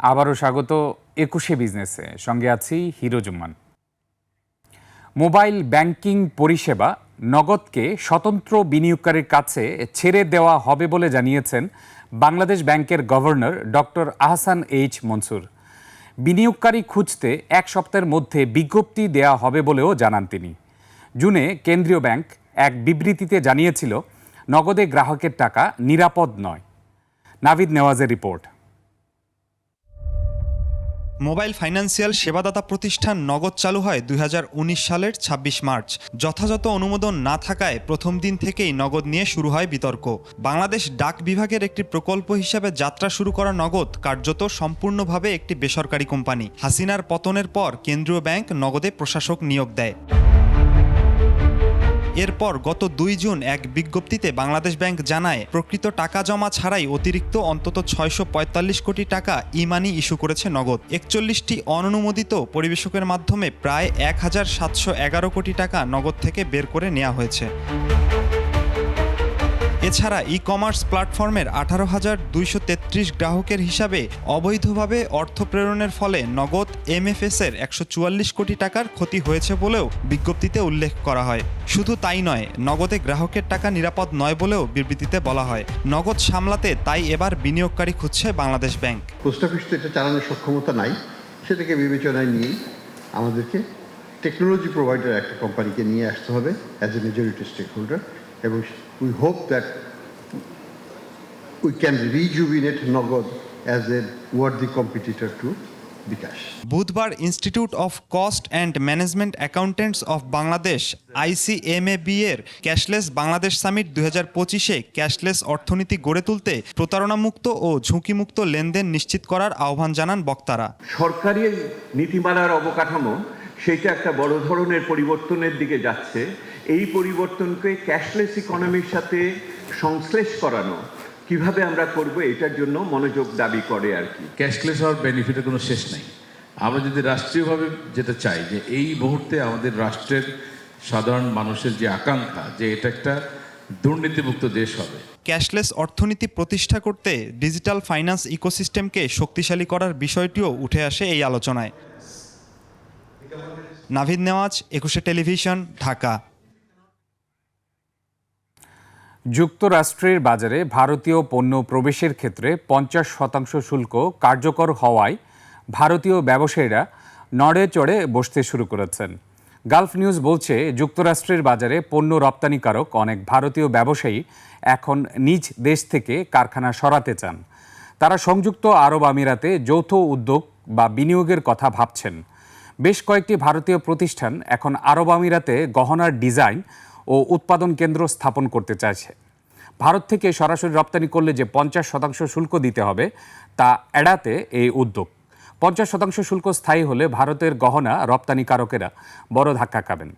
আবারও স্বাগত একুশে বিজনেসে। সঙ্গে আছি হিরো জুম্মান। মোবাইল ব্যাংকিং পরিষেবা নগদকে স্বতন্ত্র বিনিয়োগকারীর কাছে ছেড়ে দেওয়া হবে বলে জানিয়েছেন বাংলাদেশ ব্যাংকের governor doctor Ahsan H Mansur. বিনিয়োগকারী খুঁজতে এক সপ্তাহের মধ্যে বিজ্ঞপ্তি দেওয়া হবে বলেও জানান তিনি। জুনে কেন্দ্রীয় ব্যাংক এক বিবৃতিতে জানিয়েছিল, নগদে গ্রাহকের টাকা নিরাপদ নয়। নাভিদ নেওয়াজের রিপোর্ট। মোবাইল ফাইন্যান্সিয়াল সেবাদাতা প্রতিষ্ঠান নগদ চালু হয় দুই হাজার উনিশ সালের ২৬ মার্চ। যথাযথ অনুমোদন না থাকায় প্রথম দিন থেকেই নগদ নিয়ে শুরু হয় বিতর্ক। বাংলাদেশ ডাক বিভাগের একটি প্রকল্প হিসাবে যাত্রা শুরু করা নগদ কার্যত সম্পূর্ণভাবে একটি বেসরকারি কোম্পানি। হাসিনার পতনের পর কেন্দ্রীয় ব্যাংক নগদে প্রশাসক নিয়োগ দেয়। এরপর গত দুই জুন এক বিজ্ঞপ্তিতে বাংলাদেশ ব্যাংক জানায়, প্রকৃত টাকা জমা ছাড়াই অতিরিক্ত অন্তত ছয়শো পঁয়তাল্লিশ কোটি টাকা ইমানি মানি ইস্যু করেছে নগদ। একচল্লিশটি অননুমোদিত পরিবেশকের মাধ্যমে প্রায় এক হাজার সাতশো এগারো কোটি টাকা নগদ থেকে বের করে নেওয়া হয়েছে। এছাড়া ই কমার্স প্ল্যাটফর্মের আঠারো হাজার দুইশো তেত্রিশ গ্রাহকের হিসাবে অবৈধভাবে অর্থ প্রেরণের ফলে নগদ এমএফএস এর একশো চুয়াল্লিশ কোটি টাকার ক্ষতি হয়েছে বলেও বিজ্ঞপ্তিতে উল্লেখ করা হয়। শুধু তাই নয়, নগদে গ্রাহকের টাকা নিরাপদ নয় বলেও বিবৃতিতে বলা হয়। নগদ সামলাতে তাই এবার বিনিয়োগকারী খুঁজছে বাংলাদেশ ব্যাংক। পোস্ট অফিস তো এটা চালানোর সক্ষমতা নাই, সেটাকে বিবেচনায় নিয়েই আমাদেরকে টেকনোলজি প্রোভাইডার একটা কোম্পানিকে নিয়ে আসতে হবে as a majority stake holder এবং we hope that we can rejuvenate Nagad as a worthy competitor to bKash বুধবার Institute of Cost and Management Accountants of Bangladesh ICMAB এর ক্যাশলেস বাংলাদেশ সামিট দুই হাজার পঁচিশে ক্যাশলেস অর্থনীতি গড়ে তুলতে প্রতারণামুক্ত ও ঝুঁকিমুক্ত লেনদেন নিশ্চিত করার আহ্বান জানান বক্তারা। সরকারি নীতিমালার অবকাঠামো সেটা একটা বড় ধরনের পরিবর্তনের দিকে যাচ্ছে। এই পরিবর্তনকে ক্যাশলেস ইকোনমির সাথে সংশ্লেষ করানো কীভাবে আমরা করব এটার জন্য মনোযোগ দাবি করে আর কি। ক্যাশলেস হওয়ার বেনিফিটের কোনো শেষ নেই। আমরা যদি রাষ্ট্রীয়ভাবে যেটা চাই যে এই মুহূর্তে আমাদের রাষ্ট্রের সাধারণ মানুষের যে আকাঙ্ক্ষা যে এটা একটা দুর্নীতিমুক্ত দেশ হবে। ক্যাশলেস অর্থনীতি প্রতিষ্ঠা করতে ডিজিটাল ফাইন্যান্স ইকোসিস্টেমকে শক্তিশালী করার বিষয়টিও উঠে আসে এই আলোচনায়। নাভিদ নেওয়াজ একুশে টেলিভিশন ঢাকা। যুক্তরাষ্ট্রের বাজারে ভারতীয় পণ্য প্রবেশের ক্ষেত্রে পঞ্চাশ শতাংশ শুল্ক কার্যকর হওয়ায় ভারতীয় ব্যবসায়ীরা নড়ে চড়ে বসতে শুরু করেছেন। গালফ নিউজ বলছে, যুক্তরাষ্ট্রের বাজারে পণ্য রপ্তানিকারক অনেক ভারতীয় ব্যবসায়ী এখন নিজ দেশ থেকে কারখানা সরাতে চান। তারা সংযুক্ত আরব আমিরাতে যৌথ উদ্যোগ বা বিনিয়োগের কথা ভাবছেন। বেশ কয়েকটি ভারতীয় প্রতিষ্ঠান এখন আরব আমিরাতে গহনার ডিজাইন ও উৎপাদন কেন্দ্র স্থাপন করতে চাইছে। ভারত থেকে সরাসরি রপ্তানি করলে যে পঞ্চাশ শতাংশ শুল্ক দিতে হবে, তা এড়াতে এই উদ্যোগ। পঞ্চাশ শতাংশ শুল্ক স্থায়ী হলে ভারতের গহনা রপ্তানিকারকেরা বড় ধাক্কা খাবেন।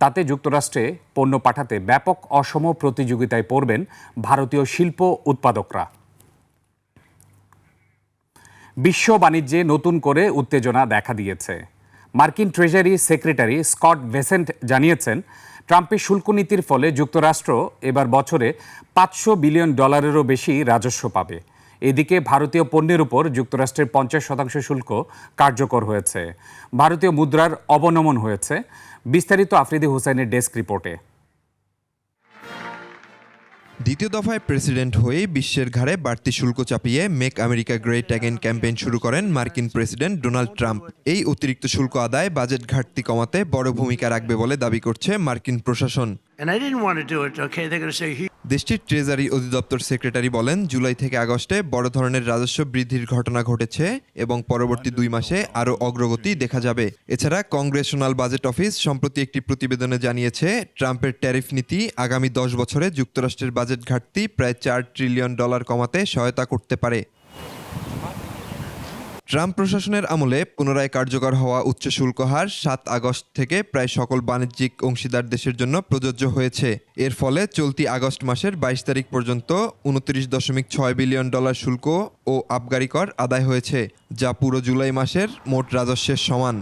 তাতে যুক্তরাষ্ট্রে পণ্য পাঠাতে ব্যাপক অসম প্রতিযোগিতায় পড়বেন ভারতীয় শিল্প উৎপাদকরা। বিশ্ব বাণিজ্যে নতুন করে উত্তেজনা দেখা দিয়েছে। মার্কিন ট্রেজারি সেক্রেটারি স্কট ভেসেন্ট জানিয়েছেন ট্রাম্পের শুল্ক নীতির ফলে যুক্তরাষ্ট্র এবার বছরে পাঁচশো বিলিয়ন ডলারেরও বেশি রাজস্ব পাবে। এদিকে ভারতীয় পণ্যের উপর যুক্তরাষ্ট্রের পঞ্চাশ শতাংশ শুল্ক কার্যকর হয়েছে। ভারতীয় মুদ্রার অবনমন হয়েছে। বিস্তারিত আফ্রিদি হোসেনের ডেস্ক রিপোর্টে। দ্বিতীয় দফায় প্রেসিডেন্ট হয়ে বিশ্বের ঘাড়ে বাড়তি শুল্ক চাপিয়ে make America great again campaign শুরু করেন মার্কিন প্রেসিডেন্ট ডোনাল্ড ট্রাম্প। এই অতিরিক্ত শুল্ক আদায় বাজেট ঘাটতি কমাতে বড় ভূমিকা রাখবে বলে দাবি করছে মার্কিন প্রশাসন। And I didn't want to do it, okay? They're going to say, "He- দেশটির ট্রেজারি অধিদপ্তর সেক্রেটারি বলেন জুলাই থেকে আগস্টে বড় ধরনের রাজস্ব বৃদ্ধির ঘটনা ঘটেছে এবং পরবর্তী দুই মাসে আরও অগ্রগতি দেখা যাবে এছাড়া কংগ্রেশনাল বাজেট অফিস সম্প্রতি একটি প্রতিবেদনে জানিয়েছে ট্রাম্পের ট্যারিফ নীতি আগামী দশ বছরে যুক্তরাষ্ট্রের বাজেট ঘাটতি প্রায় চার ট্রিলিয়ন ডলার কমাতে সহায়তা করতে পারে ট্রাম্প প্রশাসনের আমলে পুনরায় কার্যকর হওয়া উচ্চ শুল্ক হার সাত আগস্ট থেকে প্রায় সকল বাণিজ্যিক অংশীদার দেশের জন্য প্রযোজ্য হয়েছে। এর ফলে চলতি আগস্ট মাসের বাইশ তারিখ পর্যন্ত উনত্রিশ দশমিক ছয় বিলিয়ন ডলার শুল্ক ও আবগারি কর আদায় হয়েছে, যা পুরো জুলাই মাসের মোট রাজস্বের সমান।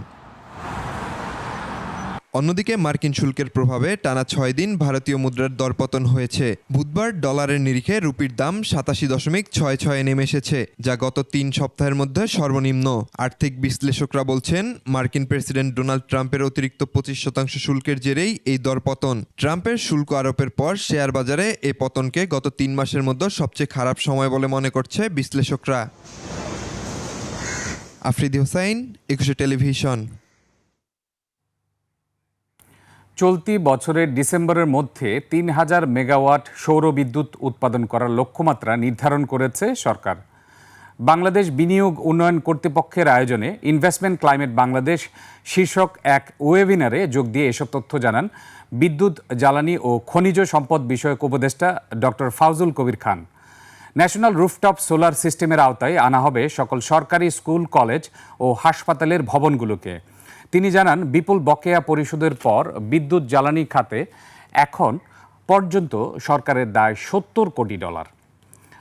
অন্যদিকে মার্কিন শুল্কের প্রভাবে টানা ছয় দিন ভারতীয় মুদ্রার দরপতন হয়েছে। বুধবার ডলারের নিরিখে রুপির দাম সাতাশি দশমিক ছয় ছয়ে নেমে এসেছে, যা গত তিন সপ্তাহের মধ্যে সর্বনিম্ন। আর্থিক বিশ্লেষকরা বলছেন, মার্কিন প্রেসিডেন্ট ডোনাল্ড ট্রাম্পের অতিরিক্ত পঁচিশ শতাংশ শুল্কের জেরেই এই দরপতন। ট্রাম্পের শুল্ক আরোপের পর শেয়ার বাজারে এ পতনকে গত তিন মাসের মধ্যে সবচেয়ে খারাপ সময় বলে মনে করছে বিশ্লেষকরা। আফ্রিদি হোসাইন, একুশে টেলিভিশন। চলতি বছরের ডিসেম্বরের মধ্যে তিন হাজার মেগাওয়াট সৌর বিদ্যুৎ উৎপাদন করার লক্ষ্যমাত্রা নির্ধারণ করেছে সরকার। বাংলাদেশ বিনিয়োগ উন্নয়ন কর্তৃপক্ষের আয়োজনে ইনভেস্টমেন্ট ক্লাইমেট বাংলাদেশ শীর্ষক এক ওয়েবিনারে যোগ দিয়ে এসব তথ্য জানান বিদ্যুৎ, জ্বালানি ও খনিজ সম্পদ বিষয়ক উপদেষ্টা doctor Fauzul Kabir Khan. National rooftop solar সিস্টেমের আওতায় আনা হবে সকল সরকারি স্কুল, কলেজ ও হাসপাতালের ভবনগুলোকে। তিনি জানান, বিপুল বকেয়া পরিশোধের পর বিদ্যুৎ জ্বালানি খাতে এখন পর্যন্ত সরকারের দায় সত্তর কোটি ডলার।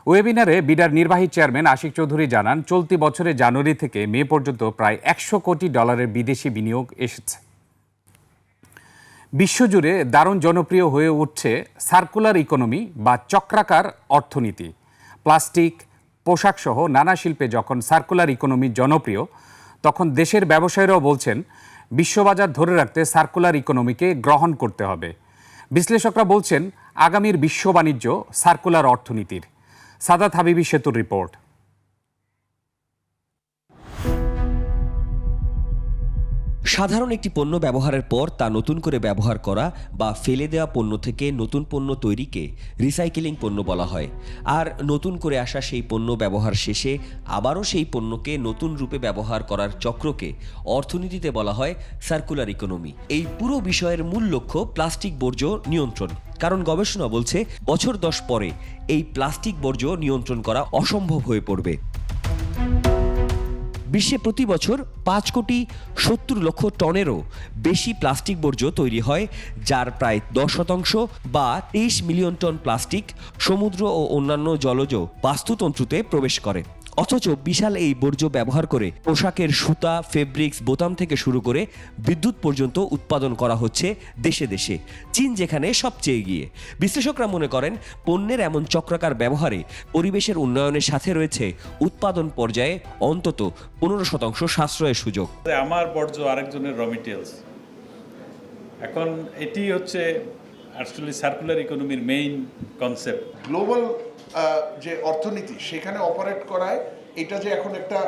ওয়েবিনারে বিডার নির্বাহী চেয়ারম্যান আশিক চৌধুরী জানান, চলতি বছরে জানুয়ারি থেকে মে পর্যন্ত প্রায় একশো কোটি ডলারের বিদেশি বিনিয়োগ এসেছে। বিশ্বজুড়ে দারুণ জনপ্রিয় হয়ে উঠছে সার্কুলার ইকোনমি বা চক্রাকার অর্থনীতি। প্লাস্টিক পোশাক সহ নানা শিল্পে যখন সার্কুলার ইকোনমি জনপ্রিয় তখন দেশের ব্যবসায়ীরাও বলছেন, বিশ্ববাজার ধরে রাখতে সার্কুলার ইকোনমিকে গ্রহণ করতে হবে। বিশ্লেষকরা বলছেন, আগামীর বিশ্ব বাণিজ্য সার্কুলার অর্থনীতির। সাদাত হাবিবি সেতুর রিপোর্ট। সাধারণ একটি পণ্য ব্যবহারের পর তা নতুন করে ব্যবহার করা বা ফেলে দেওয়া পণ্য থেকে নতুন পণ্য তৈরিকে রিসাইকেলিং পণ্য বলা হয়। আর নতুন করে আসা সেই পণ্য ব্যবহার শেষে আবারও সেই পণ্যকে নতুন রূপে ব্যবহার করার চক্রকে অর্থনীতিতে বলা হয় সার্কুলার ইকোনমি এই পুরো বিষয়ের মূল লক্ষ্য প্লাস্টিক বর্জ্য নিয়ন্ত্রণ। কারণ গবেষণা বলছে, বছর দশ পরে এই প্লাস্টিক বর্জ্য নিয়ন্ত্রণ করা অসম্ভব হয়ে পড়বে। বিশ্বে প্রতি বছর পাঁচ কোটি সত্তর লক্ষ টনেরও বেশি প্লাস্টিক বর্জ্য তৈরি হয়, যার প্রায় দশ শতাংশ বা তেইশ মিলিয়ন টন প্লাস্টিক সমুদ্র ও অন্যান্য জলজ বাস্তুতন্ত্রতে প্রবেশ করে। অথচ বিশাল এই বর্জ্য ব্যবহার করে পোশাকের সুতা ফেব্রিক্স বোতাম থেকে শুরু করে বিদ্যুৎ পর্যন্ত উৎপাদন করা হচ্ছে দেশে দেশে। চীন যেখানে সবচেয়ে এগিয়ে। বিশ্লেষকরা মনে করেন পণ্যের এমন চক্রাকার ব্যবহারে পরিবেশের উন্নয়নের সাথে রয়েছে উৎপাদন পর্যায়ে অন্তত পনেরো শতাংশ সাশ্রয়ের সুযোগ। আমার বর্জ্য আরেকজনের র মেটেরিয়ালস এখন এটি হচ্ছে অ্যাকচুয়ালি সার্কুলার ইকোনমির মেইন কনসেপ্ট গ্লোবাল যে অর্থনীতি সেখানে অপারেট করায় এটা যে এখন একটা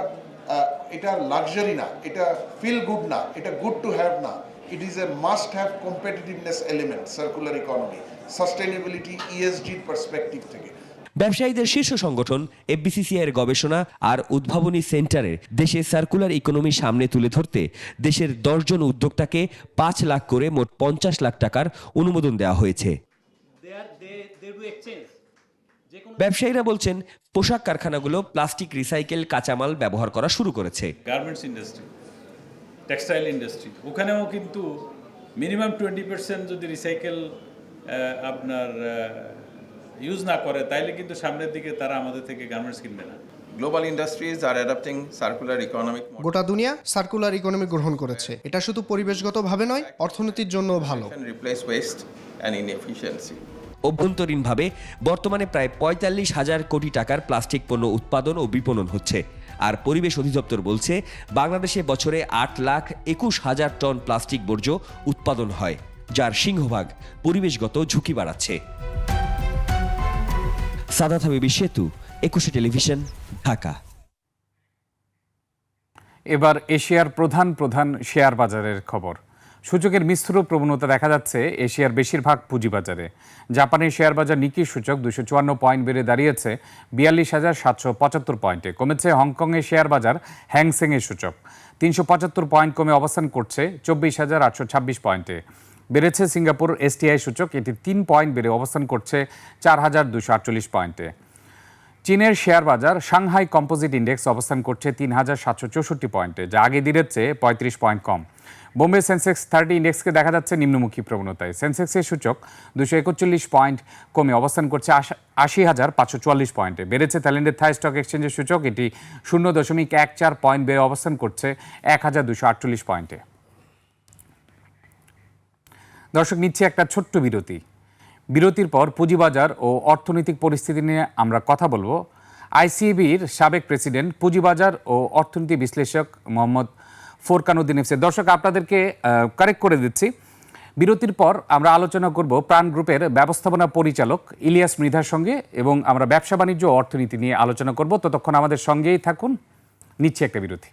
এটা লাক্সারি না এটা ফিল গুড না এটা গুড টু হ্যাভ না it is a must have competitiveness element circular economy sustainability ইএসজির perspective থেকে। ব্যবসায়ীদের শীর্ষ সংগঠন এফবিসিসিআই এর গবেষণা আর উদ্ভাবনী সেন্টারে দেশে সার্কুলার ইকোনমি সামনে তুলে ধরতে দেশের দশজন উদ্যোক্তাকে পাঁচ লাখ করে মোট পঞ্চাশ লাখ টাকার অনুমোদন দেওয়া হয়েছে। ব্যবসায়ীরা বলছেন পোশাক কারখানাগুলো প্লাস্টিক রিসাইকেল কাঁচামাল ব্যবহার করা শুরু করেছে। গার্মেন্টস ইন্ডাস্ট্রি টেক্সটাইল ইন্ডাস্ট্রি ওখানেও কিন্তু মিনিমাম টোয়েন্টি পার্সেন্ট যদি রিসাইকেল আপনার ইউজ না করে তাইলে কিন্তু সামনের দিকে তারা আমাদের থেকে গার্মেন্টস কিনবে না। Industries are adopting circular economic model গোটা দুনিয়া সার্কুলার ইকোনমি গ্রহণ করেছে। এটা শুধু পরিবেশগতভাবে নয় অর্থনীতির জন্য ভালো। Replace waste and inefficiency. অভ্যন্তরীণভাবে বর্তমানে প্রায় পঁয়তাল্লিশ হাজার কোটি টাকার প্লাস্টিক পণ্য উৎপাদন ও বিপণন হচ্ছে। আর পরিবেশ অধিদপ্তর বলছে, বাংলাদেশে বছরে আট লাখ একুশ হাজার টন প্লাস্টিক বর্জ্য উৎপাদন হয়, যার সিংহভাগ পরিবেশগত ঝুঁকি বাড়াচ্ছে। সাদাত হাবিবি সেতু, একুশে টেলিভিশন, ঢাকা। এবার এশিয়ার প্রধান প্রধান শেয়ার বাজারের খবর। সূচকের মিশ্র প্রবণতা দেখা যাচ্ছে এশিয়ার বেশিরভাগ পুঁজিবাজারে। জাপানের শেয়ার বাজার নিকি সূচক দুশো চুয়ান্ন পয়েন্ট বেড়ে দাঁড়িয়েছে, বিয়াল্লিশ হাজার সাতশো পঁচাত্তর পয়েন্টে। কমেছে হংকংয়ের শেয়ার বাজার হ্যাংসেংয়ের সূচক। তিনশো পঁচাত্তর পয়েন্ট কমে অবস্থান করছে চব্বিশ হাজার আটশো ছাব্বিশ পয়েন্টে। বেড়েছে সিঙ্গাপুর এসটিআই সূচক এটি তিন পয়েন্ট বেড়ে অবস্থান করছে চার হাজার দুশো আটচল্লিশ পয়েন্টে। চীনের শেয়ার বাজার সাংহাই কম্পোজিট ইন্ডেক্স অবস্থান করছে তিন হাজার সাতশো চৌষট্টি পয়েন্টে, যা আগে দিনের চেয়ে পঁয়ত্রিশ পয়েন্ট কম। বোম্বে সেন্সেক্স থার্টি ইন্ডেক্সকে দেখা যাচ্ছে নিম্নমুখী প্রবণতায়। সেন্সেক্সের সূচক দুশো একচল্লিশ পয়েন্ট কমে অবস্থান করছে আশা- হাজার পাঁচশো চুয়াল্লিশ পয়েন্টে। বেড়েছে থাইল্যান্ডের থাই স্টক এক্সচেঞ্জের সূচক, এটি শূন্য দশমিক এক চার পয়েন্ট বেড়ে অবস্থান করছে এক হাজার দুশো আটচল্লিশ পয়েন্টে। দর্শক, নিচ্ছে একটা ছোট্ট বিরতি। বিরতির পর পুঁজিবাজার ও অর্থনৈতিক পরিস্থিতি নিয়ে আমরা কথা বলব। আইসিবির সাবেক প্রেসিডেন্ট, পুঁজিবাজার ও অর্থনীতি বিশ্লেষক মোহাম্মদ ফোরকানুদ্দিন ইফসে দর্শক, আপনাদেরকে কারেক্ট করে দিচ্ছি। বিরতির পর আমরা আলোচনা করব প্রাণ গ্রুপের ব্যবস্থাপনা পরিচালক ইলিয়াস মৃধার সঙ্গে এবং আমরা ব্যবসা বাণিজ্য অর্থনীতি নিয়ে আলোচনা করব। ততক্ষণ আমাদের সঙ্গেই থাকুন। নিচ্ছে একটা বিরতি।